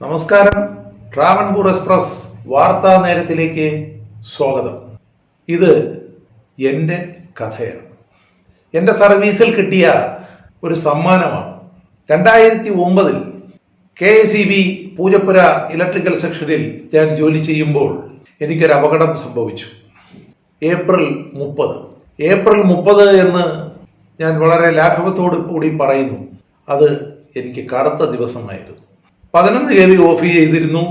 നമസ്കാരം. ട്രാവൻകൂർ എക്സ്പ്രസ് വാർത്താ നേരത്തിലേക്ക് സ്വാഗതം. ഇത് എന്റെ കഥയാണ്. എന്റെ സർവീസിൽ കിട്ടിയ ഒരു സമ്മാനമാണ്. രണ്ടായിരത്തി ഒമ്പതിൽ K S E B Poojappura electrical സെക്ഷനിൽ ഞാൻ ജോലി ചെയ്യുമ്പോൾ എനിക്കൊരു അപകടം സംഭവിച്ചു. ഏപ്രിൽ മുപ്പത്. ഏപ്രിൽ മുപ്പത് എന്ന് ഞാൻ വളരെ ലാഘവത്തോട് കൂടി പറയുന്നു. അത് എനിക്ക് കറുത്ത ദിവസമായിരുന്നു. പതിനൊന്ന് കെ വി ഓഫ് ചെയ്തിരുന്നു.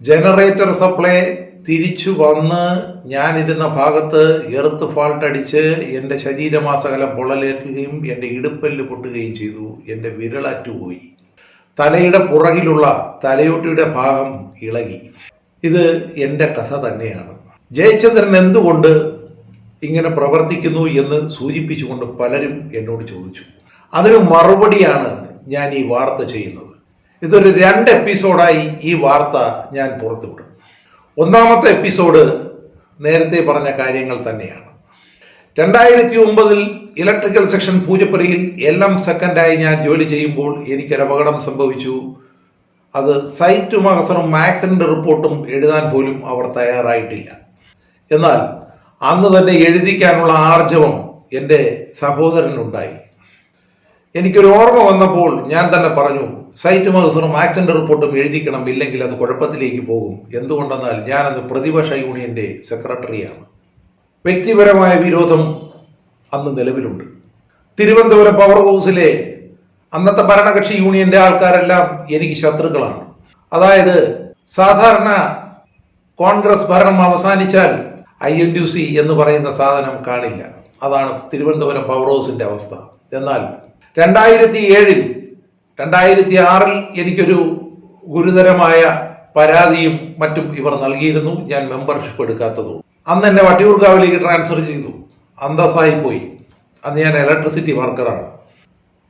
ജനറേറ്റർ സപ്ലൈ തിരിച്ചു വന്ന് ഞാനിരുന്ന ഭാഗത്ത് എർത്ത് ഫാൾട്ട് അടിച്ച് എന്റെ ശരീരമാസകലം പൊള്ളലേൽക്കുകയും എന്റെ ഇടുപ്പല്ല് പൊട്ടുകയും ചെയ്തു. എന്റെ വിരളറ്റുപോയി തലയുടെ പുറകിലുള്ള തലയോട്ടിയുടെ ഭാഗം ഇളകി. ഇത് എന്റെ കഥ തന്നെയാണ്. ജയചന്ദ്രൻ എന്തുകൊണ്ട് ഇങ്ങനെ പ്രവർത്തിക്കുന്നു എന്ന് സൂചിപ്പിച്ചുകൊണ്ട് പലരും എന്നോട് ചോദിച്ചു. അതിന് മറുപടിയാണ് ഞാൻ ഈ വാർത്ത ചെയ്യുന്നത്. ഇതൊരു രണ്ട് എപ്പിസോഡായി ഈ വാർത്ത ഞാൻ പുറത്തുവിടും. ഒന്നാമത്തെ എപ്പിസോഡ് നേരത്തെ പറഞ്ഞ കാര്യങ്ങൾ തന്നെയാണ്. രണ്ടായിരത്തി ഒമ്പതിൽ ഇലക്ട്രിക്കൽ സെക്ഷൻ പൂജപ്പുരയിൽ എല്ലാം സെക്കൻഡായി ഞാൻ ജോലി ചെയ്യുമ്പോൾ എനിക്കൊരു അപകടം സംഭവിച്ചു. അത് സൈറ്റും മഹസറും ആക്സിഡന്റ് റിപ്പോർട്ടും എഴുതാൻ പോലും അവർ തയ്യാറായിട്ടില്ല. എന്നാൽ അന്ന് തന്നെ എഴുതിക്കാനുള്ള ആർജവം എന്റെ സഹോദരനുണ്ടായി എനിക്കൊരു ഓർമ്മ വന്നപ്പോൾ ഞാൻ തന്നെ പറഞ്ഞു സൈറ്റ് മഹസറും ആക്സിഡന്റ് റിപ്പോർട്ടും എഴുതിക്കണം ഇല്ലെങ്കിൽ അത് കുഴപ്പത്തിലേക്ക് പോകും. എന്തുകൊണ്ടെന്നാൽ ഞാനന്ന് പ്രതിപക്ഷ യൂണിയന്റെ സെക്രട്ടറിയാണ്. വ്യക്തിപരമായ വിരോധം അന്ന് നിലവിലുണ്ട്. തിരുവനന്തപുരം പവർ ഹൗസിലെ അന്നത്തെ ഭരണകക്ഷി യൂണിയന്റെ ആൾക്കാരെല്ലാം എനിക്ക് ശത്രുക്കളാണ്. അതായത് സാധാരണ കോൺഗ്രസ് ഭരണം അവസാനിച്ചാൽ ഐ എൻ യു സി എന്ന് പറയുന്ന സാധനം കാണില്ല. അതാണ് തിരുവനന്തപുരം പവർ ഹൗസിന്റെ അവസ്ഥ. എന്നാൽ രണ്ടായിരത്തി ഏഴിൽ രണ്ടായിരത്തി ആറിൽ എനിക്കൊരു ഗുരുതരമായ പരാതിയും മറ്റും ഇവർ നൽകിയിരുന്നു. ഞാൻ മെമ്പർഷിപ്പ് എടുക്കാത്തതും. അന്ന് എന്നെ വട്ടിയൂർക്കാവിലേക്ക് ട്രാൻസ്ഫർ ചെയ്തു. അന്തസ്സായി പോയി അന്ന് ഞാൻ ഇലക്ട്രിസിറ്റി വർക്കറാണ്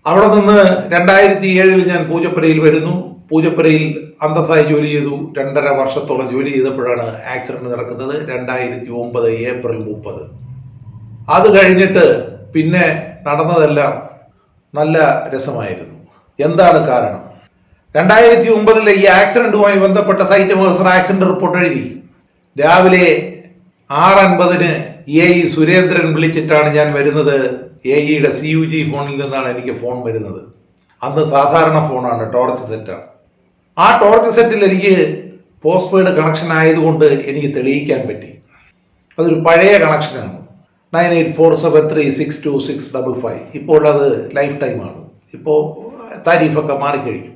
അവിടെ നിന്ന് രണ്ടായിരത്തി ഏഴിൽ ഞാൻ പൂജപ്പുരയിൽ വരുന്നു. പൂജപ്പുരയിൽ അന്തസ്സായി ജോലി ചെയ്തു. രണ്ടര വർഷത്തോളം ജോലി ചെയ്തപ്പോഴാണ് ആക്സിഡന്റ് നടക്കുന്നത്. രണ്ടായിരത്തി ഒമ്പത് ഏപ്രിൽ മുപ്പത്. അത് കഴിഞ്ഞിട്ട് പിന്നെ നടന്നതെല്ലാം നല്ല രസമായിരുന്നു. എന്താണ് കാരണം? രണ്ടായിരത്തി ഒമ്പതിലെ ഈ ആക്സിഡന്റുമായി ബന്ധപ്പെട്ട സൈറ്റ് മേഴ്സർ ആക്സിഡന്റ് റിപ്പോർട്ട് എഴുതി. രാവിലെ ആറ് അൻപതിന് എ ഇ സുരേന്ദ്രൻ വിളിച്ചിട്ടാണ് ഞാൻ വരുന്നത്. എ ഇയുടെ സി യു ജി ഫോണിൽ നിന്നാണ് എനിക്ക് ഫോൺ വരുന്നത്. അന്ന് സാധാരണ ഫോണാണ് ടോർച്ച് സെറ്റാണ്. ആ ടോർച്ച് സെറ്റിൽ എനിക്ക് പോസ്റ്റ് പെയ്ഡ് കണക്ഷൻ ആയതുകൊണ്ട് എനിക്ക് തെളിയിക്കാൻ പറ്റി. അതൊരു പഴയ കണക്ഷനാണ്. Nine eight four seven three six two six double five. ഇപ്പോൾ അത് ലൈഫ് ടൈമാണ്. ഇപ്പോൾ താരീഫൊക്കെ മാറിക്കഴിഞ്ഞു.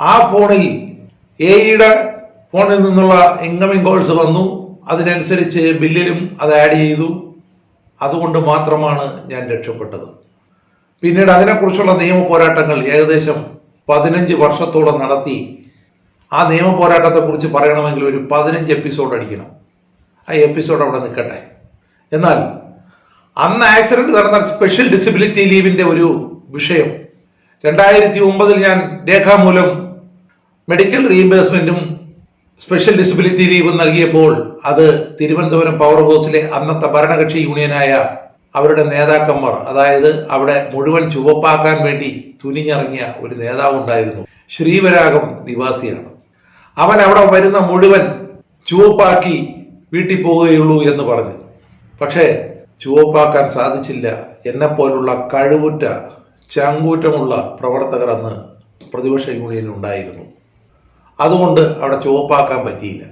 ആ ഫോണിൽ എയുടെ ഫോണിൽ നിന്നുള്ള ഇൻകമിംഗ് കോൾസ് വന്നു. അതിനനുസരിച്ച് ബില്ലിലും അത് ആഡ് ചെയ്തു. അതുകൊണ്ട് മാത്രമാണ് ഞാൻ രക്ഷപ്പെട്ടത്. പിന്നീട് അതിനെക്കുറിച്ചുള്ള നിയമ പോരാട്ടങ്ങൾ ഏകദേശം പതിനഞ്ച് വർഷത്തോളം നടത്തി. ആ നിയമ പോരാട്ടത്തെക്കുറിച്ച് പറയണമെങ്കിൽ ഒരു പതിനഞ്ച് എപ്പിസോഡ് അടിക്കണം. ആ എപ്പിസോഡ് അവിടെ നിൽക്കട്ടെ. എന്നാൽ അന്ന് ആക്സിഡന്റ് നടന്ന സ്പെഷ്യൽ ഡിസബിലിറ്റി ലീവിന്റെ ഒരു വിഷയം രണ്ടായിരത്തി ഒമ്പതിൽ ഞാൻ രേഖാമൂലം മെഡിക്കൽ റീഇംബേഴ്സ്മെന്റും സ്പെഷ്യൽ ഡിസബിലിറ്റി ലീവും നൽകിയപ്പോൾ അത് തിരുവനന്തപുരം പവർ ഹൗസിലെ അന്നത്തെ ഭരണകക്ഷി യൂണിയനായ അവരുടെ നേതാക്കന്മാർ അതായത് അവിടെ മുഴുവൻ ചുവപ്പാക്കാൻ വേണ്ടി തുനിഞ്ഞിറങ്ങിയ ഒരു നേതാവ് ഉണ്ടായിരുന്നു. ശ്രീവരാഗം നിവാസിയാണ്. അവൻ അവിടെ വരുന്ന മുഴുവൻ ചുവപ്പാക്കി വീട്ടിൽ പോവുകയുള്ളൂ എന്ന് പറഞ്ഞു. പക്ഷേ ചുവപ്പാക്കാൻ സാധിച്ചില്ല. എന്നെപ്പോലുള്ള കഴിവുറ്റ ചങ്കൂറ്റമുള്ള പ്രവർത്തകർ അന്ന് പ്രതിപക്ഷ യൂണിയനിൽ ഉണ്ടായിരുന്നു. അതുകൊണ്ട് അവിടെ ചുവപ്പാക്കാൻ പറ്റിയില്ല.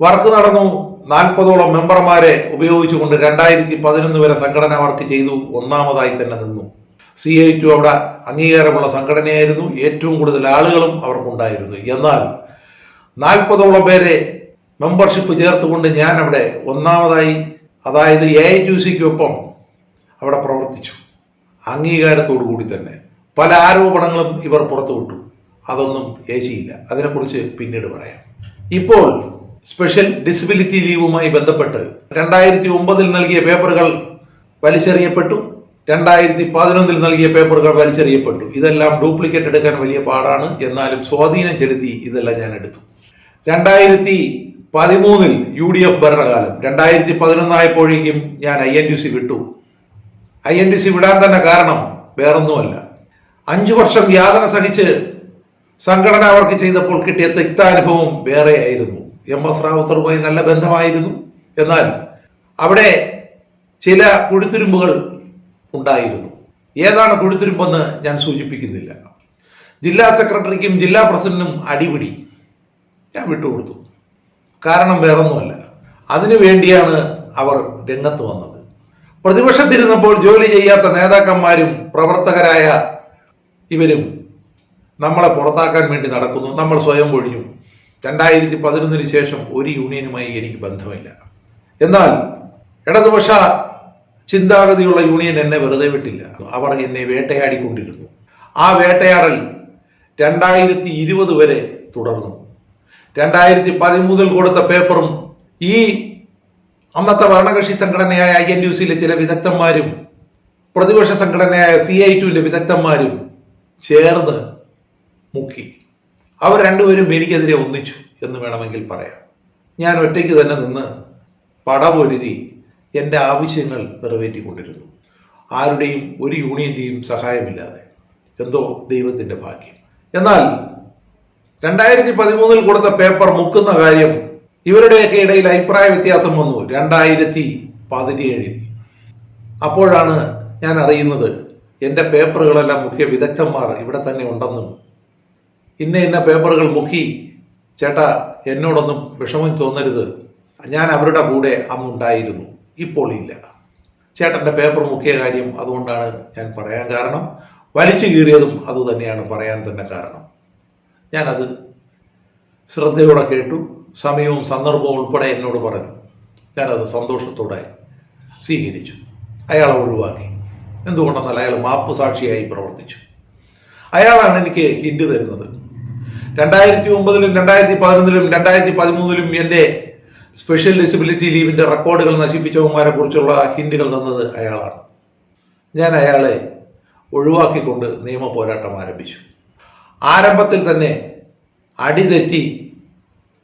വർക്ക് നടന്നു. നാൽപ്പതോളം മെമ്പർമാരെ ഉപയോഗിച്ചുകൊണ്ട് രണ്ടായിരത്തി പതിനൊന്ന് വരെ സംഘടന വർക്ക് ചെയ്തു. ഒന്നാമതായി തന്നെ നിന്നു. സി ഐ ടു അവിടെ അംഗീകാരമുള്ള സംഘടനയായിരുന്നു. ഏറ്റവും കൂടുതൽ ആളുകളും അവർക്കുണ്ടായിരുന്നു. എന്നാൽ നാൽപ്പതോളം പേരെ മെമ്പർഷിപ്പ് ചേർത്തുകൊണ്ട് ഞാൻ അവിടെ ഒന്നാമതായി അതായത് എ ഐ ടു സിക്കൊപ്പം അവിടെ പ്രവർത്തിച്ചു. അംഗീകാരത്തോടു കൂടി തന്നെ പല ആരോപണങ്ങളും ഇവർ പുറത്തുവിട്ടു. അതൊന്നും ഏശിയില്ല. അതിനെക്കുറിച്ച് പിന്നീട് പറയാം. ഇപ്പോൾ സ്പെഷ്യൽ ഡിസബിലിറ്റി ലീവുമായി ബന്ധപ്പെട്ട് രണ്ടായിരത്തി ഒമ്പതിൽ നൽകിയ പേപ്പറുകൾ വലിച്ചെറിയപ്പെട്ടു. രണ്ടായിരത്തി പതിനൊന്നിൽ നൽകിയ പേപ്പറുകൾ വലിച്ചെറിയപ്പെട്ടു. ഇതെല്ലാം ഡ്യൂപ്ലിക്കേറ്റ് എടുക്കാൻ വലിയ പാടാണ്. എന്നാലും സ്വാധീനം ചെലുത്തി ഇതെല്ലാം ഞാൻ എടുത്തു. രണ്ടായിരത്തി പതിമൂന്നിൽ യു ഡി എഫ് ഭരണകാലം. രണ്ടായിരത്തി പതിനൊന്നായപ്പോഴേക്കും ഞാൻ ഐ എൻ യു സി വിട്ടു. ഐ എൻ ഡി സി വിടാൻ തന്നെ കാരണം വേറൊന്നുമല്ല. അഞ്ചു വർഷം യാതന സഹിച്ച് സംഘടന അവർക്ക് ചെയ്തപ്പോൾ കിട്ടിയ തിക്താനുഭവം വേറെയായിരുന്നു എം എസ് റാവുത്തറുമായി നല്ല ബന്ധമായിരുന്നു. എന്നാൽ അവിടെ ചില കുഴിത്തിരുമ്പുകൾ ഉണ്ടായിരുന്നു. ഏതാണ് കുഴിത്തിരുമ്പെന്ന് ഞാൻ സൂചിപ്പിക്കുന്നില്ല. ജില്ലാ സെക്രട്ടറിക്കും ജില്ലാ പ്രസിഡന്റിനും അടിപിടി ഞാൻ വിട്ടുകൊടുത്തു. കാരണം വേറൊന്നുമല്ല. അതിനു വേണ്ടിയാണ് അവർ രംഗത്ത് വന്നത്. പ്രതിപക്ഷത്തിരുന്നപ്പോൾ ജോലി ചെയ്യാത്ത നേതാക്കന്മാരും പ്രവർത്തകരായ ഇവരും നമ്മളെ പുറത്താക്കാൻ വേണ്ടി നടക്കുന്നു. നമ്മൾ സ്വയം ഒഴിഞ്ഞു. രണ്ടായിരത്തി പതിനൊന്നിന് ശേഷം ഒരു യൂണിയനുമായി എനിക്ക് ബന്ധമില്ല. എന്നാൽ ഇടതുപക്ഷ ചിന്താഗതിയുള്ള യൂണിയൻ എന്നെ വെറുതെ വിട്ടില്ല. അവർ എന്നെ വേട്ടയാടിക്കൊണ്ടിരുന്നു. ആ വേട്ടയാടൽ രണ്ടായിരത്തി ഇരുപത് വരെ തുടർന്നു. രണ്ടായിരത്തി പതിമൂന്നിൽ കൊടുത്ത പേപ്പറും ഈ അന്നത്തെ ഭരണകക്ഷി സംഘടനയായ ഐ എൻ യു സിയിലെ ചില വിദഗ്ധന്മാരും പ്രതിപക്ഷ സംഘടനയായ സി ഐ ടുവിന്റെ വിദഗ്ധന്മാരും ചേർന്ന് മുക്കി. അവർ രണ്ടുപേരും എനിക്കെതിരെ ഒന്നിച്ചു എന്ന് വേണമെങ്കിൽ പറയാം. ഞാൻ ഒറ്റയ്ക്ക് തന്നെ നിന്ന് പടപൊരുതി എന്റെ ആവശ്യങ്ങൾ നിറവേറ്റിക്കൊണ്ടിരുന്നു. ആരുടെയും ഒരു യൂണിയന്റെയും സഹായമില്ലാതെ. എന്തോ ദൈവത്തിന്റെ ഭാഗ്യം. എന്നാൽ രണ്ടായിരത്തി പതിമൂന്നിൽ കൊടുത്ത പേപ്പർ മുക്കുന്ന കാര്യം ഇവരുടെയൊക്കെ ഇടയിൽ അഭിപ്രായ വ്യത്യാസം വന്നു. രണ്ടായിരത്തി പതിനേഴിൽ. അപ്പോഴാണ് ഞാൻ അറിയുന്നത് എന്റെ പേപ്പറുകളെല്ലാം മുഖ്യ വിദഗ്ധന്മാർ ഇവിടെ തന്നെ ഉണ്ടെന്നും ഇന്ന ഇന്ന പേപ്പറുകൾ മുക്കി ചേട്ടാ എന്നോടൊന്നും വിഷമം തോന്നരുത്. ഞാൻ അവരുടെ കൂടെ അന്നുണ്ടായിരുന്നു. ഇപ്പോൾ ഇല്ല. ചേട്ടന്റെ പേപ്പർ മുഖ്യ കാര്യം അതുകൊണ്ടാണ് ഞാൻ പറയാൻ കാരണം. വലിച്ചു കീറിയതും അതുതന്നെയാണ് പറയാൻ തന്നെ കാരണം. ഞാനത് ശ്രദ്ധയോടെ കേട്ടു. സമയവും സന്ദർഭവും ഉൾപ്പെടെ എന്നോട് പറഞ്ഞു. ഞാനത് സന്തോഷത്തോടെ സ്വീകരിച്ചു. അയാളെ ഒഴിവാക്കി. എന്തുകൊണ്ടെന്നാൽ അയാൾ മാപ്പ് സാക്ഷിയായി പ്രവർത്തിച്ചു. അയാളാണ് എനിക്ക് ഹിന്റ് തരുന്നത്. രണ്ടായിരത്തി ഒമ്പതിലും രണ്ടായിരത്തി പതിനൊന്നിലും രണ്ടായിരത്തി പതിമൂന്നിലും എന്റെ സ്പെഷ്യൽ ഡിസബിലിറ്റി ലീവിന്റെ റെക്കോർഡുകൾ നശിപ്പിച്ചവന്മാരെ കുറിച്ചുള്ള ഹിന്റുകൾ തന്നത് അയാളാണ്. ഞാൻ അയാളെ ഒഴിവാക്കിക്കൊണ്ട് നിയമ പോരാട്ടം ആരംഭിച്ചു. ആരംഭത്തിൽ തന്നെ അടിതെറ്റി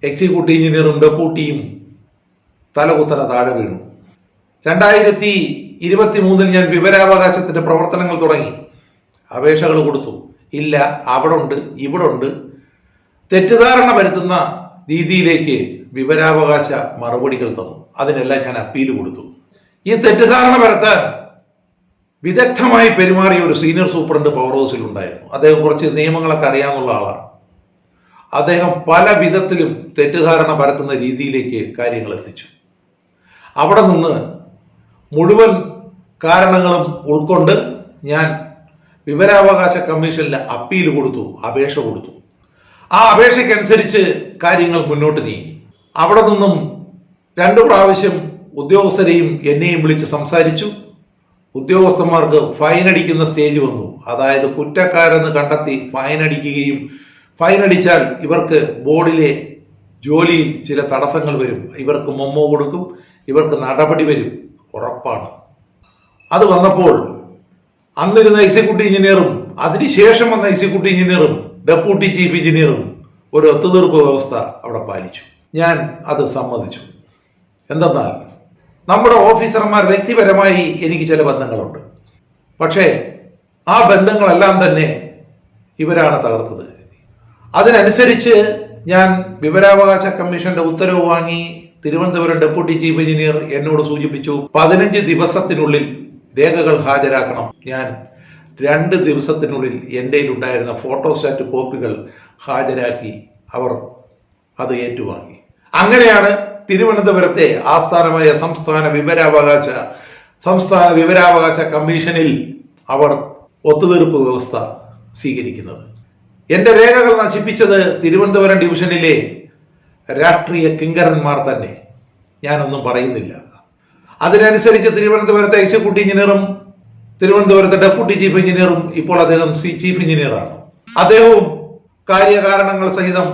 എക്സിക്യൂട്ടീവ് എഞ്ചിനീയറും ഡെപ്യൂട്ടിയും തലകുത്തല താഴെ വീണു. രണ്ടായിരത്തി ഇരുപത്തി മൂന്നിൽ ഞാൻ വിവരാവകാശത്തിന്റെ പ്രവർത്തനങ്ങൾ തുടങ്ങി. അപേക്ഷകൾ കൊടുത്തു. ഇല്ല അവിടെ ഉണ്ട് ഇവിടെ ഉണ്ട് തെറ്റിദ്ധാരണ വരുത്തുന്ന രീതിയിലേക്ക് വിവരാവകാശ മറുപടികൾ തന്നു. അതിനെല്ലാം ഞാൻ അപ്പീൽ കൊടുത്തു. ഈ തെറ്റിദ്ധാരണ വരുത്താൻ വിദഗ്ധമായി പെരുമാറിയ ഒരു സീനിയർ സൂപ്രണ്ട് പവർ ഹൗസിൽ ഉണ്ടായിരുന്നു. അദ്ദേഹം കുറച്ച് നിയമങ്ങളൊക്കെ അറിയാവുന്ന ആളാണ്. അദ്ദേഹം പല വിധത്തിലും തെറ്റിദ്ധാരണ പരത്തുന്ന രീതിയിലേക്ക് കാര്യങ്ങൾ എത്തിച്ചു. അവിടെ നിന്ന് മുഴുവൻ കാരണങ്ങളും ഉൾക്കൊണ്ട് ഞാൻ വിവരാവകാശ കമ്മീഷനിൽ അപ്പീൽ കൊടുത്തു അപേക്ഷ കൊടുത്തു. ആ അപേക്ഷയ്ക്കനുസരിച്ച് കാര്യങ്ങൾ മുന്നോട്ട് നീങ്ങി. അവിടെ നിന്നും രണ്ടു പ്രാവശ്യം ഉദ്യോഗസ്ഥരെയും എന്നെയും വിളിച്ച് സംസാരിച്ചു. ഉദ്യോഗസ്ഥന്മാർക്ക് ഫൈൻ അടിക്കുന്ന സ്റ്റേജ് വന്നു. അതായത് കുറ്റക്കാരെന്ന് കണ്ടെത്തി ഫൈൻ അടിക്കുകയും ഫൈൻ അടിച്ചാൽ ഇവർക്ക് ബോർഡിലെ ജോലിയിൽ ചില തടസ്സങ്ങൾ വരും. ഇവർക്ക് മൊമ്മോ കൊടുക്കും ഇവർക്ക് നടപടി വരും. ഉറപ്പാണ്. അത് വന്നപ്പോൾ അന്നിരുന്ന എക്സിക്യൂട്ടീവ് എഞ്ചിനീയറും അതിനുശേഷം വന്ന എക്സിക്യൂട്ടീവ് എഞ്ചിനീയറും ഡെപ്യൂട്ടി ചീഫ് എഞ്ചിനീയറും ഒരു ഒത്തുതീർപ്പ് വ്യവസ്ഥ അവിടെ പാലിച്ചു. ഞാൻ അത് സമ്മതിച്ചു. എന്തെന്നാൽ നമ്മുടെ ഓഫീസർമാർ വ്യക്തിപരമായി എനിക്ക് ചില ബന്ധങ്ങളുണ്ട്. പക്ഷേ ആ ബന്ധങ്ങളെല്ലാം തന്നെ ഇവരാണ് തകർത്തത്. അതിനനുസരിച്ച് ഞാൻ വിവരാവകാശ കമ്മീഷന്റെ ഉത്തരവ് വാങ്ങി തിരുവനന്തപുരം ഡെപ്യൂട്ടി ചീഫ് എഞ്ചിനീയർ എന്നോട് സൂചിപ്പിച്ചു പതിനഞ്ച് ദിവസത്തിനുള്ളിൽ രേഖകൾ ഹാജരാക്കണം. ഞാൻ രണ്ട് ദിവസത്തിനുള്ളിൽ എന്റെ ഉണ്ടായിരുന്ന ഫോട്ടോസ്റ്റാറ്റ് കോപ്പികൾ ഹാജരാക്കി അവർ അത് ഏറ്റുവാങ്ങി. അങ്ങനെയാണ് തിരുവനന്തപുരത്തെ ആസ്ഥാനമായ സംസ്ഥാന വിവരാവകാശ സംസ്ഥാന വിവരാവകാശ കമ്മീഷനിൽ അവർ ഒത്തുതീർപ്പ് വ്യവസ്ഥ സ്വീകരിക്കുന്നത്. എന്റെ രേഖകൾ നശിപ്പിച്ചത് തിരുവനന്തപുരം ഡിവിഷനിലെ രാഷ്ട്രീയ കിങ്കരന്മാർ തന്നെ. ഞാനൊന്നും പറയുന്നില്ല. അതിനനുസരിച്ച് തിരുവനന്തപുരത്തെ എക്സിക്യൂട്ടീവ് എഞ്ചിനീയറും തിരുവനന്തപുരത്തെ ഡെപ്യൂട്ടി ചീഫ് എഞ്ചിനീയറും ഇപ്പോൾ അദ്ദേഹം സി ചീഫ് എഞ്ചിനീയറാണ്. അദ്ദേഹവും കാര്യകാരണങ്ങൾ സഹിതം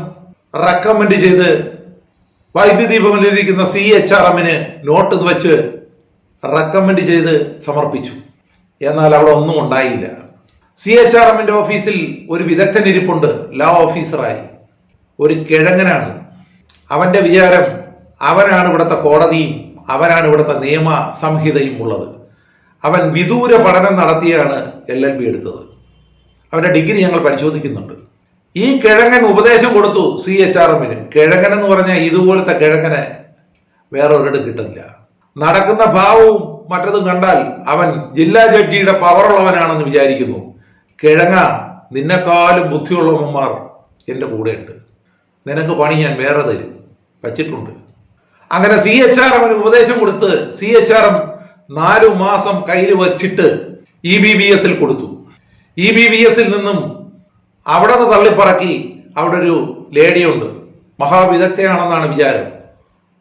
റെക്കമെൻഡ് ചെയ്ത് വൈദ്യുതി ഭവനിലിരിക്കുന്ന സി എച്ച് ആർ എമ്മിന് നോട്ട് വെച്ച് റെക്കമെൻഡ് ചെയ്ത് സമർപ്പിച്ചു. എന്നാൽ അവിടെ ഒന്നും ഉണ്ടായില്ല. സി എച്ച് ആർ എമ്മിന്റെ ഓഫീസിൽ ഒരു വിദഗ്ധൻ ഇരിപ്പുണ്ട്. ലോ ഓഫീസറായി ഒരു കിഴങ്ങനാണ്. അവന്റെ വിചാരം അവനാണ് ഇവിടുത്തെ കോടതിയും അവനാണ് ഇവിടുത്തെ നിയമ സംഹിതയും ഉള്ളത്. അവൻ വിദൂര പഠനം നടത്തിയാണ് എൽ എൽ ബി എടുത്തത്. അവന്റെ ഡിഗ്രി ഞങ്ങൾ പരിശോധിക്കുന്നുണ്ട്. ഈ കിഴങ്ങൻ ഉപദേശം കൊടുത്തു സി എച്ച് ആർ എമ്മിന് കിഴങ്ങൻ എന്ന് പറഞ്ഞാൽ ഇതുപോലത്തെ കിഴങ്ങനെ വേറെ ഒരിടം കിട്ടില്ല നടക്കുന്ന ഭാവവും മറ്റതും കണ്ടാൽ അവൻ ജില്ലാ ജഡ്ജിയുടെ പവറുള്ളവനാണെന്ന് വിചാരിക്കുന്നു. കിഴങ്ങ നിന്നെക്കാളും ബുദ്ധിയുള്ളവന്മാർ എന്റെ കൂടെയുണ്ട്. നിനക്ക് പണി ഞാൻ വേറെ തരും. വച്ചിട്ടുണ്ട്. അങ്ങനെ സി എച്ച് ആർ എം ഉപദേശം കൊടുത്ത് സി എച്ച് ആർ എം നാലു മാസം കയ്യിൽ വച്ചിട്ട് ഇ ബി ബി എസിൽ കൊടുത്തു. ഇ ബി ബി എസിൽ നിന്നും അവിടെ നിന്ന് തള്ളിപ്പറക്കി അവിടെ ഒരു ലേഡിയുണ്ട്. മഹാവിദഗ്ധയാണെന്നാണ് വിചാരം.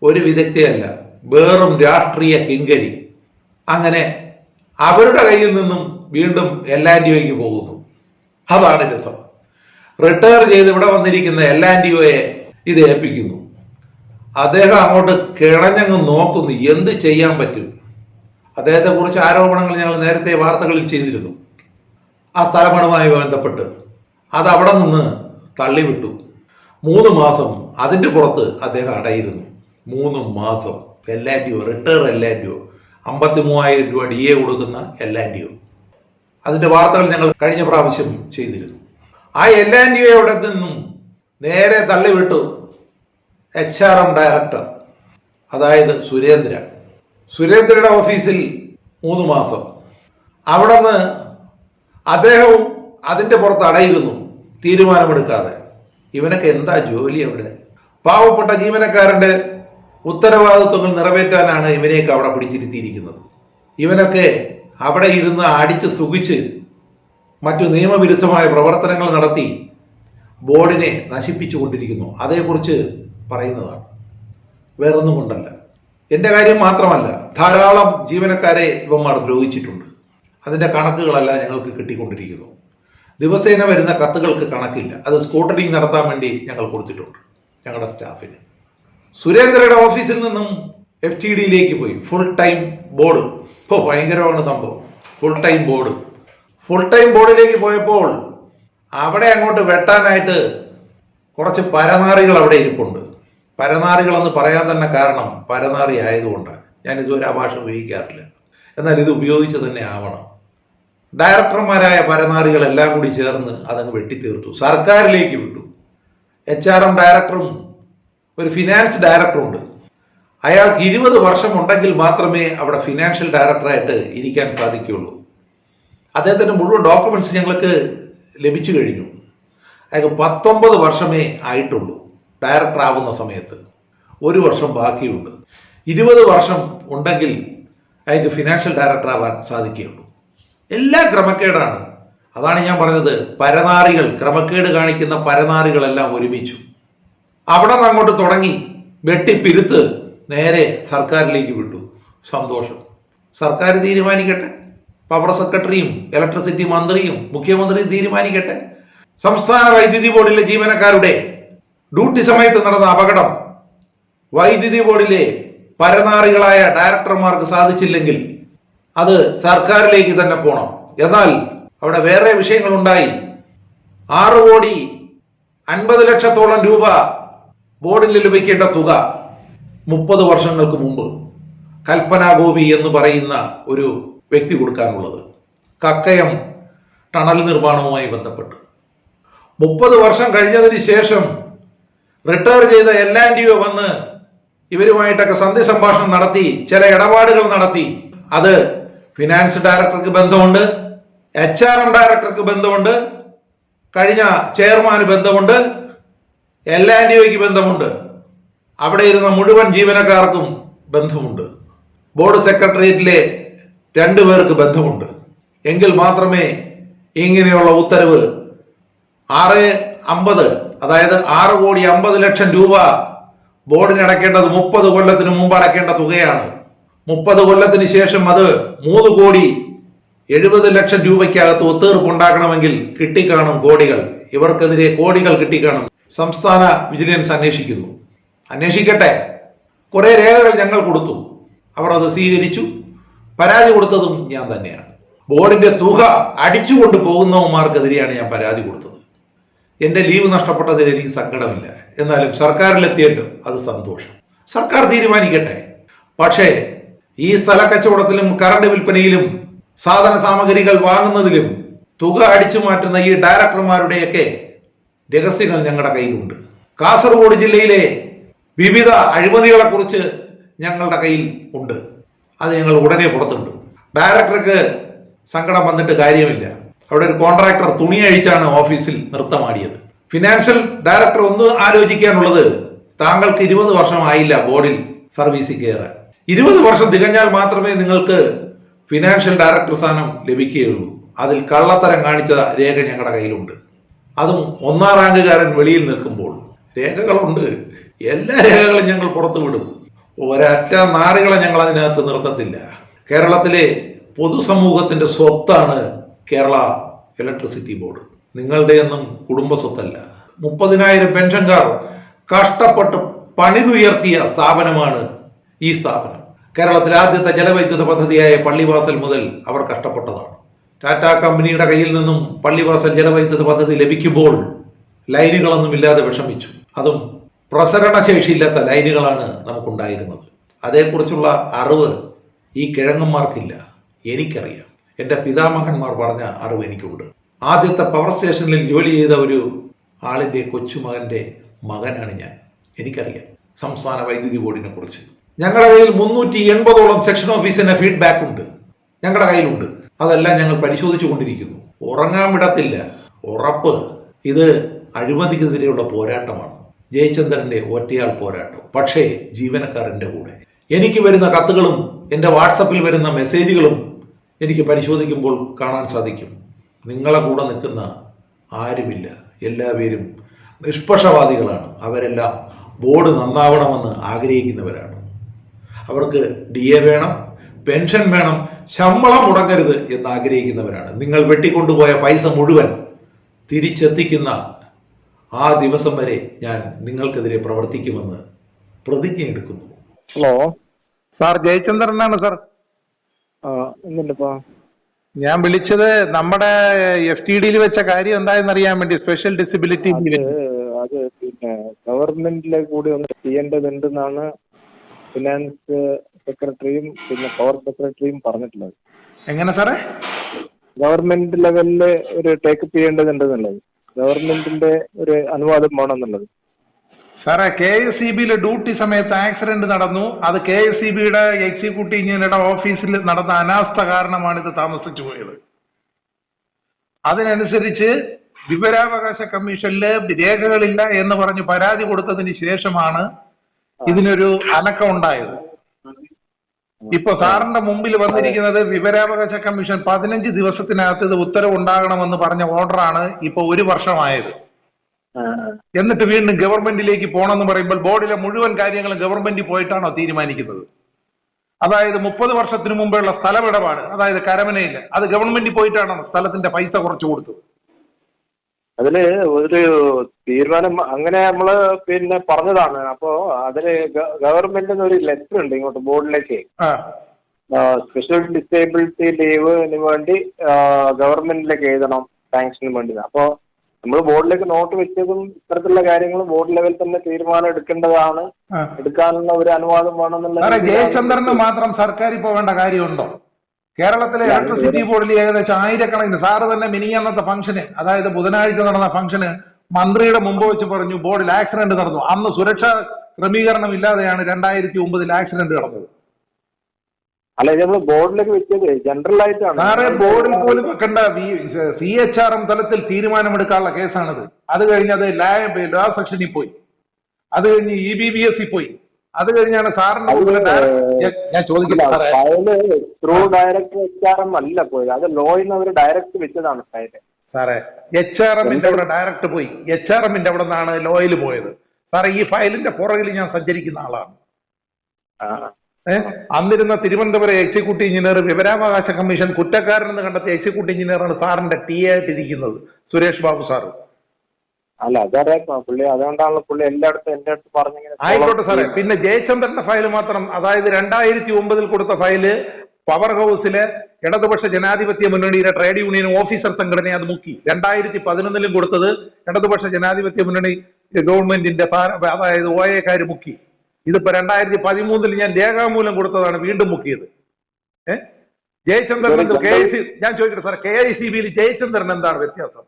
ഒരു വിദഗ്ധയല്ല വേറും രാഷ്ട്രീയ കിങ്കരി. അങ്ങനെ അവരുടെ കയ്യിൽ നിന്നും വീണ്ടും എല്ലാൻഡിയോയ്ക്ക് പോകുന്നു. അതാണ് രസം റിട്ടയർ ചെയ്ത് ഇവിടെ വന്നിരിക്കുന്ന എല്ലാൻഡിയോയെ ഇത് ഏൽപ്പിക്കുന്നു. അദ്ദേഹം അങ്ങോട്ട് കിണഞ്ഞങ്ങ് നോക്കുന്നു. എന്ത് ചെയ്യാൻ പറ്റും? അദ്ദേഹത്തെ കുറിച്ച് ആരോപണങ്ങൾ ഞങ്ങൾ നേരത്തെ വാർത്തകളിൽ ചെയ്തിരുന്നു. ആ സ്ഥലപണവുമായി ബന്ധപ്പെട്ട് അത് അവിടെ നിന്ന് തള്ളിവിട്ടു. മൂന്ന് മാസം അതിന്റെ പുറത്ത് അദ്ദേഹം അടയിരുന്നു. മൂന്ന് മാസം എല്ലാൻഡിയോ റിട്ടയർ എല്ലാൻഡിയോ അമ്പത്തി മൂവായിരം രൂപ ഡി എ കൊടുക്കുന്ന എൽ ആൻഡ് യു. അതിന്റെ വാർത്തകൾ ഞങ്ങൾ കഴിഞ്ഞ പ്രാവശ്യം ചെയ്തിരുന്നു. ആ എൽ ആൻഡ് യു എവിടെ നിന്നും നേരെ തള്ളിവിട്ടു എച്ച് ആർ എം ഡയറക്ടർ അതായത് സുരേന്ദ്ര. സുരേന്ദ്രയുടെ ഓഫീസിൽ മൂന്ന് മാസം. അവിടെ നിന്ന് അദ്ദേഹവും അതിന്റെ പുറത്ത് അടയിരുന്നു തീരുമാനമെടുക്കാതെ. ഇവനൊക്കെ എന്താ ജോലി അവിടെ? പാവപ്പെട്ട ജീവനക്കാരന്റെ ഉത്തരവാദിത്വങ്ങൾ നിറവേറ്റാനാണ് ഇവനെയൊക്കെ അവിടെ പിടിച്ചിരുത്തിയിരിക്കുന്നത്. ഇവനൊക്കെ അവിടെ ഇരുന്ന് അടിച്ച് സുഖിച്ച് മറ്റു നിയമവിരുദ്ധമായ പ്രവർത്തനങ്ങൾ നടത്തി ബോർഡിനെ നശിപ്പിച്ചു കൊണ്ടിരിക്കുന്നു അതേക്കുറിച്ച് പറയുന്നതാണ്. വേറൊന്നും കൊണ്ടല്ല എന്റെ കാര്യം മാത്രമല്ല ധാരാളം ജീവനക്കാരെ ഇവന്മാർ ദ്രോഹിച്ചിട്ടുണ്ട്. അതിന്റെ കണക്കുകളെല്ലാം ഞങ്ങൾക്ക് കിട്ടിക്കൊണ്ടിരിക്കുന്നു. ദിവസേന വരുന്ന കത്തുകൾക്ക് കണക്കില്ല. അത് സ്കൂട്ടറിങ് നടത്താൻ വേണ്ടി ഞങ്ങൾ കൊടുത്തിട്ടുണ്ട് ഞങ്ങളുടെ സ്റ്റാഫിന്. സുരേന്ദ്രയുടെ ഓഫീസിൽ നിന്നും എഫ് ടി ഡിയിലേക്ക് പോയി. ഫുൾ ടൈം ബോർഡ് ഇപ്പോൾ ഭയങ്കരമാണ് സംഭവം. Full time board full time ബോർഡിലേക്ക് പോയപ്പോൾ അവിടെ അങ്ങോട്ട് വെട്ടാനായിട്ട് കുറച്ച് പരനാറികൾ അവിടെ ഇരിപ്പുണ്ട്. പരനാറികൾ എന്ന് പറയാൻ തന്നെ കാരണം പരനാറി ആയതുകൊണ്ടാണ്. ഞാൻ ഇതുവരെ ആ ഭാഷ ഉപയോഗിക്കാറില്ല. എന്നാൽ ഇത് ഉപയോഗിച്ച് തന്നെ ആവണം. ഡയറക്ടർമാരായ പരനാറികളെല്ലാം കൂടി ചേർന്ന് അതങ്ങ് വെട്ടിത്തീർത്തു. സർക്കാരിലേക്ക് വിട്ടു. എച്ച് ആർ എം ഡയറക്ടറും ഒരു ഫിനാൻസ് ഡയറക്ടറുണ്ട് അയാൾക്ക് ഇരുപത് വർഷം ഉണ്ടെങ്കിൽ മാത്രമേ അവിടെ ഫിനാൻഷ്യൽ ഡയറക്ടറായിട്ട് ഇരിക്കാൻ സാധിക്കുകയുള്ളൂ. അദ്ദേഹത്തിന്റെ മുഴുവൻ ഡോക്യുമെന്റ്സ് ഞങ്ങൾക്ക് ലഭിച്ചു കഴിഞ്ഞു. അയാൾക്ക് പത്തൊമ്പത് വർഷമേ ആയിട്ടുള്ളൂ. ഡയറക്ടർ ആവുന്ന സമയത്ത്. ഒരു വർഷം ബാക്കിയുണ്ട്. ഇരുപത് വർഷം ഉണ്ടെങ്കിൽ അയാൾക്ക് ഫിനാൻഷ്യൽ ഡയറക്ടർ ആവാൻ സാധിക്കുകയുള്ളൂ. എല്ലാ ക്രമക്കേടാണ്. അതാണ് ഞാൻ പറഞ്ഞത്. പരനാറികൾ ക്രമക്കേട് കാണിക്കുന്ന പരനാറികളെല്ലാം ഒരുമിച്ചു. അവിടെ നിന്ന് അങ്ങോട്ട് തുടങ്ങി വെട്ടിപ്പിരുത്ത് നേരെ സർക്കാരിലേക്ക് വിട്ടു. സന്തോഷം. സർക്കാർ തീരുമാനിക്കട്ടെ. പവർ സെക്രട്ടറിയും ഇലക്ട്രിസിറ്റി മന്ത്രിയും മുഖ്യമന്ത്രിയും തീരുമാനിക്കട്ടെ. സംസ്ഥാന വൈദ്യുതി ബോർഡിലെ ജീവനക്കാരുടെ ഡ്യൂട്ടി സമയത്ത് നടന്ന അപകടം വൈദ്യുതി ബോർഡിലെ പരനാറികളായ ഡയറക്ടർമാർക്ക് സാധിച്ചില്ലെങ്കിൽ അത് സർക്കാരിലേക്ക് തന്നെ പോണം. എന്നാൽ അവിടെ വേറെ വിഷയങ്ങളുണ്ടായി. ആറ് കോടി അൻപത് ലക്ഷത്തോളം രൂപ ബോർഡിൽ ലഭിക്കേണ്ട തുക മുപ്പത് വർഷങ്ങൾക്ക് മുമ്പ് കൽപ്പന ഗോപി എന്ന് പറയുന്ന ഒരു വ്യക്തി കൊടുക്കാനുള്ളത്. കക്കയം ടണൽ നിർമ്മാണവുമായി ബന്ധപ്പെട്ട്. മുപ്പത് വർഷം കഴിഞ്ഞതിന് ശേഷം റിട്ടയർ ചെയ്ത എൽ ആൻഡ് യു വന്ന് ഇവരുമായിട്ടൊക്കെ സന്ധി സംഭാഷണം നടത്തി ചില ഇടപാടുകൾ നടത്തി. അത് ഫിനാൻസ് ഡയറക്ടർക്ക് ബന്ധമുണ്ട് എച്ച് ആർ എം ഡയറക്ടർക്ക് ബന്ധമുണ്ട് കഴിഞ്ഞ ചെയർമാന് ബന്ധമുണ്ട് എൽ ആൻഡിയോയ്ക്ക് ബന്ധമുണ്ട്. അവിടെ ഇരുന്ന മുഴുവൻ ജീവനക്കാർക്കും ബന്ധമുണ്ട്. ബോർഡ് സെക്രട്ടേറിയറ്റിലെ രണ്ടു പേർക്ക് ബന്ധമുണ്ട്. എങ്കിൽ മാത്രമേ ഇങ്ങനെയുള്ള ഉത്തരവ് ആറ് അമ്പത് അതായത് ആറ് കോടി അമ്പത് ലക്ഷം രൂപ ബോർഡിന് അടയ്ക്കേണ്ടത് മുപ്പത് കൊല്ലത്തിന് മുമ്പ് അടയ്ക്കേണ്ട തുകയാണ്. മുപ്പത് കൊല്ലത്തിന് ശേഷം അത് മൂന്ന് കോടി എഴുപത് ലക്ഷം രൂപയ്ക്കകത്ത് ഒത്തീർപ്പ് ഉണ്ടാക്കണമെങ്കിൽ കിട്ടിക്കാണും കോടികൾ. ഇവർക്കെതിരെ കോടികൾ കിട്ടിക്കാണും. സംസ്ഥാന വിജിലൻസ് അന്വേഷിക്കുന്നു. അന്വേഷിക്കട്ടെ. കുറെ രേഖകൾ ഞങ്ങൾ കൊടുത്തു. അവർ അത് സ്വീകരിച്ചു. പരാതി കൊടുത്തതും ഞാൻ തന്നെയാണ്. ബോർഡിന്റെ തുക അടിച്ചുകൊണ്ട് പോകുന്നവന്മാർക്കെതിരെയാണ് ഞാൻ പരാതി കൊടുത്തത്. എന്റെ ലീവ് നഷ്ടപ്പെട്ടതിൽ എനിക്ക് സങ്കടമില്ല. എന്നാലും സർക്കാരിലെത്തിയല്ലോ അത് സന്തോഷം. സർക്കാർ തീരുമാനിക്കട്ടെ. പക്ഷേ ഈ സ്ഥല കച്ചവടത്തിലും കറണ്ട് വിൽപ്പനയിലും സാധന സാമഗ്രികൾ വാങ്ങുന്നതിലും തുക അടിച്ചു മാറ്റുന്ന ഈ ഡയറക്ടർമാരുടെയൊക്കെ രഹസ്യങ്ങൾ ഞങ്ങളുടെ കയ്യിലുണ്ട്. കാസർഗോഡ് ജില്ലയിലെ വിവിധ അഴിമതികളെക്കുറിച്ച് ഞങ്ങളുടെ കയ്യിൽ ഉണ്ട്. അത് ഞങ്ങൾ ഉടനെ പുറത്തുണ്ട് ഡയറക്ടർക്ക് സങ്കടം വന്നിട്ട് കാര്യമില്ല. അവിടെ ഒരു കോൺട്രാക്ടർ തുണി അഴിച്ചാണ് ഓഫീസിൽ നൃത്തമാടിയത്. ഫിനാൻഷ്യൽ ഡയറക്ടർ ഒന്ന് ആലോചിക്കാനുള്ളത് താങ്കൾക്ക് ഇരുപത് വർഷമായില്ല ബോർഡിൽ സർവീസിൽ കയറാൻ. ഇരുപത് വർഷം തികഞ്ഞാൽ മാത്രമേ നിങ്ങൾക്ക് ഫിനാൻഷ്യൽ ഡയറക്ടർ സ്ഥാനം ലഭിക്കുകയുള്ളൂ. അതിൽ കള്ളത്തരം കാണിച്ച രേഖ ഞങ്ങളുടെ കയ്യിലുണ്ട്. അതും ഒന്നാം റാങ്കുകാരൻ വെളിയിൽ നിൽക്കുമ്പോൾ രേഖകളുണ്ട്. എല്ലാ രേഖകളും ഞങ്ങൾ പുറത്തു വിടും. ഒരറ്റ നാറുകളെ ഞങ്ങൾ അതിനകത്ത് നിർത്തത്തില്ല. കേരളത്തിലെ പൊതുസമൂഹത്തിന്റെ സ്വത്താണ് കേരള ഇലക്ട്രിസിറ്റി ബോർഡ്. നിങ്ങളുടെയൊന്നും കുടുംബ സ്വത്തല്ല മുപ്പതിനായിരം പെൻഷൻകാർ കഷ്ടപ്പെട്ട് പണിതുയർത്തിയ സ്ഥാപനമാണ് ഈ സ്ഥാപനം. കേരളത്തിലെ ആദ്യത്തെ ജലവൈദ്യുത പദ്ധതിയായ പള്ളിവാസൽ മുതൽ അവർ കഷ്ടപ്പെട്ടതാണ്. ടാറ്റ കമ്പനിയുടെ കയ്യിൽ നിന്നും പള്ളിവാസൽ ജലവൈദ്യുത പദ്ധതി ലഭിക്കുമ്പോൾ ലൈനുകളൊന്നും ഇല്ലാതെ വിഷമിച്ചു. അതും പ്രസരണശേഷിയില്ലാത്ത ലൈനുകളാണ് നമുക്കുണ്ടായിരുന്നത്. അതേക്കുറിച്ചുള്ള അറിവ് ഈ കിഴങ്ങന്മാർക്കില്ല. എനിക്കറിയാം. എന്റെ പിതാമഹന്മാർ പറഞ്ഞ അറിവ് എനിക്കുണ്ട്. ആദ്യത്തെ പവർ സ്റ്റേഷനിൽ ജോലി ചെയ്ത ഒരു ആളിന്റെ കൊച്ചുമകന്റെ മകനാണ് ഞാൻ. എനിക്കറിയാം സംസ്ഥാന വൈദ്യുതി ബോർഡിനെ കുറിച്ച്. ഞങ്ങളുടെ കയ്യിൽ മുന്നൂറ്റി എൺപതോളം സെക്ഷൻ ഓഫീസിന്റെ ഫീഡ്ബാക്ക് ഉണ്ട്. ഞങ്ങളുടെ കയ്യിലുണ്ട്. അതെല്ലാം ഞങ്ങൾ പരിശോധിച്ചു കൊണ്ടിരിക്കുന്നു. ഉറങ്ങാൻ വിടത്തില്ല. ഉറപ്പ് ഇത് അഴിമതിക്കെതിരെയുള്ള പോരാട്ടമാണ്. ജയചന്ദ്രന്റെ ഒറ്റയാൾ പോരാട്ടം. പക്ഷേ ജീവനക്കാരന്റെ കൂടെ. എനിക്ക് വരുന്ന കത്തുകളും എന്റെ വാട്സപ്പിൽ വരുന്ന മെസ്സേജുകളും എനിക്ക് പരിശോധിക്കുമ്പോൾ കാണാൻ സാധിക്കും. നിങ്ങളെ കൂടെ നിൽക്കുന്ന ആരുമില്ല. എല്ലാവരും നിഷ്പക്ഷവാദികളാണ്. അവരെല്ലാം ബോർഡ് നന്നാവണമെന്ന് ആഗ്രഹിക്കുന്നവരാണ്. അവർക്ക് ഡി എ വേണം പെൻഷൻ വേണം ശമ്പളം മുടങ്ങരുത് എന്ന് ആഗ്രഹിക്കുന്നവരാണ് നിങ്ങൾ വെട്ടിക്കൊണ്ടുപോയ പൈസ മുഴുവൻ തിരിച്ചെത്തിക്കുന്ന ആ ദിവസം വരെ ഞാൻ നിങ്ങൾക്കെതിരെ പ്രവർത്തിക്കുമെന്ന് പ്രതിജ്ഞ എടുക്കുന്നു ഹലോ. Sir ജയചന്ദ്രനാണ് sir? ഞാൻ വിളിച്ചത് നമ്മുടെ എഫ് ടി ഡിയിൽ വെച്ച കാര്യം എന്തായെന്ന് അറിയാൻ വേണ്ടി സ്പെഷ്യൽ ഡിസബിലിറ്റി അത് പിന്നെ ഗവൺമെന്റിലെ കൂടി ഒന്ന് ചെയ്യേണ്ടതുണ്ടെന്നാണ് ഫിനാൻസ് സെക്രട്ടറിയും പിന്നെ പവർ സെക്രട്ടറിയും പറഞ്ഞിട്ടുള്ളത്. എങ്ങനെ സാറേ? ഗവൺമെന്റ് ലെവലിൽ ഒരു ടേക്കപ്പ് ചെയ്യേണ്ടതുണ്ടെന്നുള്ളത്. ഗവൺമെന്റിന്റെ ഒരു അനുവാദം വേണമെന്നുള്ളത്. സാറേ കെ എസ് സി ബിയിലെ ഡ്യൂട്ടി സമയത്ത് ആക്സിഡന്റ് നടന്നു. അത് കെ എസ് സി ബിയുടെ എക്സിക്യൂട്ടീവ് എഞ്ചിനീയറുടെ ഓഫീസിൽ നടന്ന അനാസ്ഥ കാരണമാണ് ഇത് താമസിച്ചു പോയത്. അതിനനുസരിച്ച് വിവരാവകാശ കമ്മീഷനിൽ രേഖകളില്ല എന്ന് പറഞ്ഞ് പരാതി കൊടുത്തതിന് ശേഷമാണ് ഇതിനൊരു അനക്കം ഉണ്ടായത്. ഇപ്പൊ സാറിന്റെ മുമ്പിൽ വന്നിരിക്കുന്നത് വിവരാവകാശ കമ്മീഷൻ പതിനഞ്ച് ദിവസത്തിനകത്ത് ഇത് ഉത്തരവുണ്ടാകണമെന്ന് പറഞ്ഞ ഓർഡറാണ് ഇപ്പൊ ഒരു വർഷമായത്. എന്നിട്ട് വീണ്ടും ഗവൺമെന്റിലേക്ക് പോകണമെന്ന് പറയുമ്പോൾ ബോർഡിലെ മുഴുവൻ കാര്യങ്ങളും ഗവൺമെന്റിൽ പോയിട്ടാണോ തീരുമാനിക്കുന്നത്? അതായത് മുപ്പത് വർഷത്തിന് മുമ്പുള്ള സ്ഥലമിടപാട് അതായത് കരമനയില്ല അത് ഗവൺമെന്റിൽ പോയിട്ടാണോ സ്ഥലത്തിന്റെ പൈസ കുറച്ചു കൊടുത്തത്? അതിൽ ഒരു തീരുമാനം അങ്ങനെ നമ്മൾ പിന്നെ പറഞ്ഞതാണ്. അപ്പോ അതിൽ ഗവൺമെന്റ് ഒരു ലെറ്റർ ഉണ്ട് ഇങ്ങോട്ട് ബോർഡിലേക്ക്. സ്പെഷ്യൽ ഡിസേബിലിറ്റി ലീവിന് വേണ്ടി ഗവൺമെന്റിലേക്ക് എഴുതണം സാങ്ഷന് വേണ്ടി അപ്പോൾ നമ്മൾ ബോർഡിലേക്ക് നോട്ട് വെച്ചതും ഇത്തരത്തിലുള്ള കാര്യങ്ങൾ ബോർഡ് ലെവൽ തന്നെ തീരുമാനം എടുക്കേണ്ടതാണ്. എടുക്കാനുള്ള ഒരു അനുവാദം വേണമെന്നുള്ള ജയചന്ദ്രന് മാത്രം സർക്കാർ പോകേണ്ട കാര്യമുണ്ടോ? കേരളത്തിലെ ഇലക്ട്രിസിറ്റി ബോർഡിൽ ഏകദേശം ആയിരക്കണക്കിന് സാറ് തന്നെ മിനി മിനിയന്നത്തെ ഫംഗ്ഷന് അതായത് ബുധനാഴ്ച നടന്ന ഫംഗ്ഷന് മന്ത്രിയുടെ മുമ്പ് വെച്ച് പറഞ്ഞു ബോർഡിൽ ആക്സിഡന്റ് നടന്നു. അന്ന് സുരക്ഷാ ക്രമീകരണം ഇല്ലാതെയാണ് രണ്ടായിരത്തി ഒമ്പതിൽ ആക്സിഡന്റ് നടന്നത്. അല്ല നമ്മൾ ബോർഡിലേക്ക് വെച്ചത് ജനറൽ ആയിട്ടാണ്. സാറേ ബോർഡിൽ പോലും വെക്കേണ്ട. സി എച്ച് ആർ എം തലത്തിൽ തീരുമാനമെടുക്കാനുള്ള കേസാണിത്. അത് കഴിഞ്ഞ് അത് ലോ സെക്ഷനിൽ പോയി. അത് കഴിഞ്ഞ് ഇ ബി ബി എസ് പോയി. അത് കഴിഞ്ഞാണ് സാറിന്റെ ഞാൻ- ചോദിക്കുന്നത് ചോദിക്കില്ല ഫയൽ ത്രൂ ഡയറക്റ്റ് വെച്ചാറും അല്ല പോയത്. അത് ലോയിൽ അവർ ഡയറക്റ്റ് വെച്ചതാണ് ഫയൽ. സാറേ എച്ച് ആർ എമ്മിന്റെ അവിടെ ഡയറക്റ്റ് പോയി. എച്ച് ആർ എമ്മിന്റെ അവിടെ നിന്നാണ് ലോയിൽ പോയത്. സാറേ ഈ ഫയലിന്റെ പുറകിൽ ഞാൻ സഞ്ചരിക്കുന്ന ആളാണ്. അന്നിരുന്ന തിരുവനന്തപുരം എക്സിക്യൂട്ടീവ് എഞ്ചിനീയർ വിവരാവകാശ കമ്മീഷൻ കുറ്റക്കാരനെന്ന് കണ്ടെത്തിയ എക്സിക്യൂട്ടീവ് എഞ്ചിനീയറാണ് സാറിന്റെ ടി ആയിട്ടിരിക്കുന്നത് സുരേഷ് ബാബു സാറ്. അല്ല അതറിയാം പുള്ളി അതുകൊണ്ടാണല്ലോ പുള്ളി എല്ലായിടത്തും എന്റെ അടുത്ത് പറഞ്ഞിങ്ങനെ ആയിക്കോട്ടെ സാറേ. പിന്നെ ജയചന്ദ്രന്റെ ഫയൽ മാത്രം അതായത് രണ്ടായിരത്തി ഒമ്പതിൽ കൊടുത്ത ഫയൽ പവർ ഹൗസിലെ ഇടതുപക്ഷ ജനാധിപത്യ മുന്നണിയുടെ ട്രേഡ് യൂണിയൻ ഓഫീസർ സംഘടന അത് മുക്കി. രണ്ടായിരത്തി പതിനൊന്നിലും കൊടുത്തത് ഇടതുപക്ഷ ജനാധിപത്യ മുന്നണി ഗവൺമെന്റിന്റെ അതായത് ഒ എക്കാര് മുക്കി. ഇതിപ്പോ രണ്ടായിരത്തി പതിമൂന്നിൽ ഞാൻ രേഖാമൂലം കൊടുത്തതാണ് വീണ്ടും മുക്കിയത്. ഏഹ് ജയചന്ദ്രൻ കെ ഐ സി ഞാൻ ചോദിക്കട്ടെ സാർ കെ ഐ സി ബിയിൽ ജയചന്ദ്രൻ എന്താണ് വ്യത്യാസം?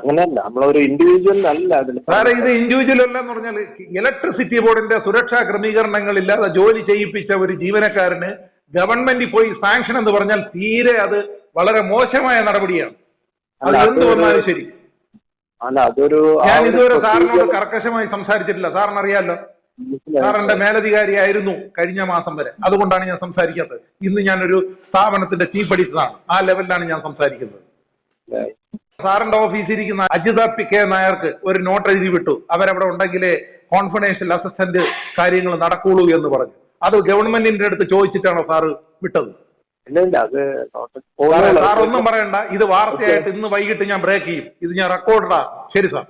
അങ്ങനെയല്ല നമ്മളൊരു ഇൻഡിവിജ്വൽ അല്ല അതിൽ. സാറേ ഇത് ഇൻഡിവിജ്വൽ അല്ല എന്ന് പറഞ്ഞാൽ ഇലക്ട്രിസിറ്റി ബോർഡിന്റെ സുരക്ഷാ ക്രമീകരണങ്ങൾ ഇല്ലാതെ ജോലി ചെയ്യിപ്പിച്ച ഒരു ജീവനക്കാരന് ഗവൺമെന്റ് പോയി സാങ്ഷൻ എന്ന് പറഞ്ഞാൽ തീരെ അത് വളരെ മോശമായ നടപടിയാണ്. അത് എന്ത് വന്നാലും ശരി. അല്ല അതൊരു ഞാൻ ഇതുവരെ സാറിനോട് കർക്കശമായി സംസാരിച്ചിട്ടില്ല. സാറിന് അറിയാലോ സാറിന്റെ മേലധികാരിയായിരുന്നു കഴിഞ്ഞ മാസം വരെ. അതുകൊണ്ടാണ് ഞാൻ സംസാരിക്കാത്തത്. ഇന്ന് ഞാനൊരു സ്ഥാപനത്തിന്റെ ചീഫ് എഡിറ്ററാണ്. ആ ലെവലിലാണ് ഞാൻ സംസാരിക്കുന്നത്. സാറിന്റെ ഓഫീസിൽ ഇരിക്കുന്ന അജിത പി കെ നായർക്ക് ഒരു നോട്ട് എഴുതി വിട്ടു. അവരവിടെ ഉണ്ടെങ്കിലേ കോൺഫിഡൻഷ്യൽ അസിസ്റ്റന്റ് കാര്യങ്ങൾ നടക്കുള്ളൂ എന്ന് പറഞ്ഞു. അത് ഗവൺമെന്റിന്റെ അടുത്ത് ചോദിച്ചിട്ടാണോ സാറ് വിട്ടത്. സാർ ഒന്നും പറയണ്ട. ഇത് വാർത്തയായിട്ട് ഇന്ന് വൈകിട്ട് ഞാൻ ബ്രേക്ക് ചെയ്യും. ഇത് ഞാൻ റെക്കോർഡാ ശരി സാർ.